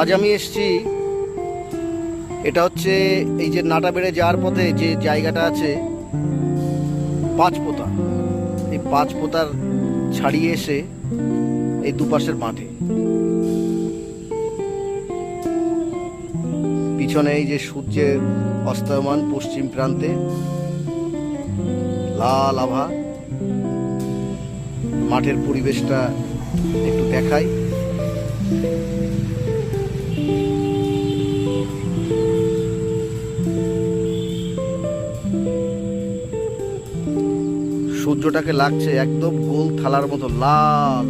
আজ আমি এসছি, এটা হচ্ছে এই যে নাটা বেড়ে যাওয়ার পথে যে জায়গাটা আছে, পাঁচপোতা। এই পাঁচপোতার ছাড়িয়ে এসে এই দুপাশের মাঠে। পিছনে এই যে সূর্যের অস্তমান পশ্চিম প্রান্তে লাল আভা। মাঠের পরিবেশটা একটু দেখাই। সূর্যটাকে লাগছে একদম গোল থালার মতো, লাল।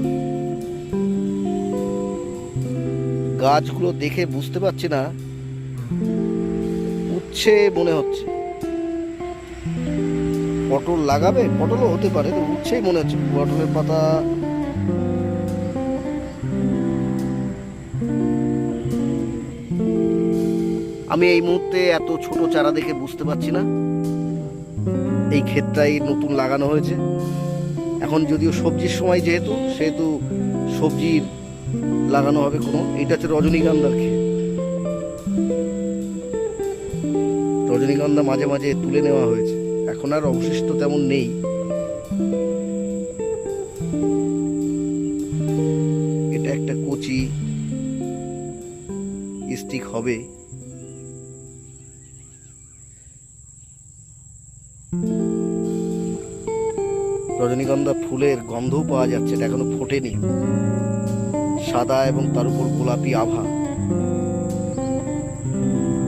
গাছগুলো দেখে বুঝতে পারছি না, উচ্ছে মনে হচ্ছে। পটল লাগাবে? পটলও হতে পারে তো উচ্ছেই মনে হচ্ছে। পটলের পাতা আমি এই মুহূর্তে এত ছোট চারা দেখে বুঝতে পারছি না। এই ক্ষেতটাই নতুন লাগানো হয়েছে। এখন যদিও সবজির সময় যেহেতু, সেহেতু সবজি লাগানো হবে কোনো। এইটা হচ্ছে রজনীগন্ধার ক্ষেত। রজনীগন্ধা মাঝে মাঝে তুলে নেওয়া হয়েছে। এখন আর অবশিষ্ট তেমন নেই। এটা একটা কচি স্টিক হবে। রজনীগন্ধা ফুলের গন্ধও পাওয়া যাচ্ছে, এটা এখনও ফোটেনি। সাদা এবং তার উপর গোলাপি আভা।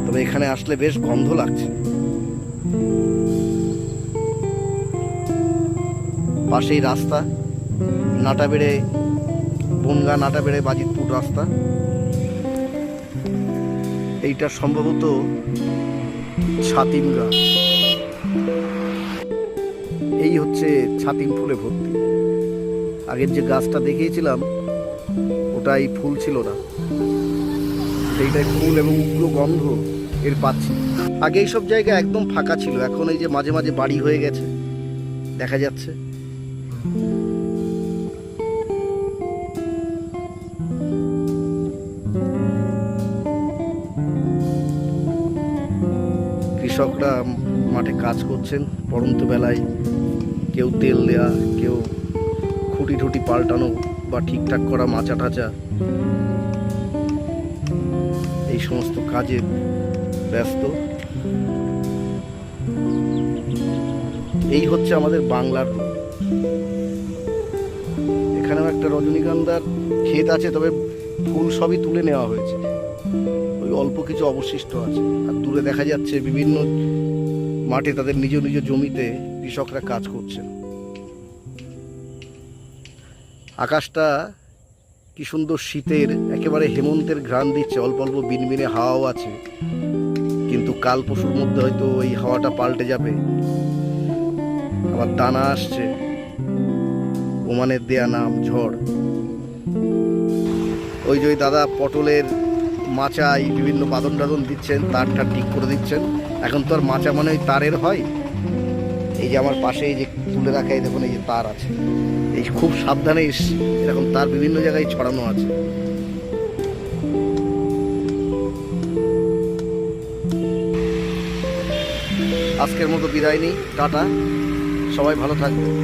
তবে এখানে আসলে বেশ গন্ধ লাগছে। পাশেই রাস্তা নাটা বেড়ে বনগা নাটা বেড়ে বাজিতপুর রাস্তা। এইটা সম্ভবত ছাতিম এই হচ্ছে ছাতিম ফুলে ভর্তি। আগের যে গাছটা দেখিয়েছিলাম, ওটাই ফুল ছিল না। সেইটাই ফুল এবং উগ্র গন্ধ এর পাচ্ছি। আগে এইসব জায়গা একদম ফাঁকা ছিল, এখন এই যে মাঝে মাঝে বাড়ি হয়ে গেছে, দেখা যাচ্ছে। কৃষকরা মাঠে কাজ করছেন পরন্ত বেলায়। কেউ তেল দেয়া, কেউ খুঁটি ঠুটি পাল্টানো বা ঠিকঠাক করা মাচা টাচা। এই সমস্ত কাজে ব্যস্ত। এই হচ্ছে আমাদের বাংলার এখানেও একটা রজনীগন্ধার ক্ষেত আছে, তবে ফুল সবই তুলে নেওয়া হয়েছে। ওই অল্প কিছু অবশিষ্ট আছে। আর দূরে দেখা যাচ্ছে বিভিন্ন মাঠে তাদের নিজ নিজ জমিতে কৃষকরা কাজ করছেন। আকাশটা কি সুন্দর শীতের, একেবারে হেমন্তের ঘ্রাণ দিচ্ছে, অল্প অল্প বিনবিনে হাওয়াও আছে। কিন্তু কাল পশুর মধ্যে হয়তো ওই হাওয়াটা পাল্টে যাবে। আবার দানা আসছে। ওমানের দেয়া নাম ঝড়। ওই যে দাদা পটলের মাচায় বিভিন্ন বাদন টাদন দিচ্ছেন তারটা ঠিক করে দিচ্ছেন। এখন তো আর মাচা মানে ওই তারের হয়। এই যে আমার পাশে এই যে তুলে রাখা, এই দেখুন, এই যে তার আছে। এই খুব সাবধানে এরকম তার বিভিন্ন জায়গায় ছড়ানো আছে। আজকের মতো বিদায় নিই, টাটা। সবাই ভালো থাকবে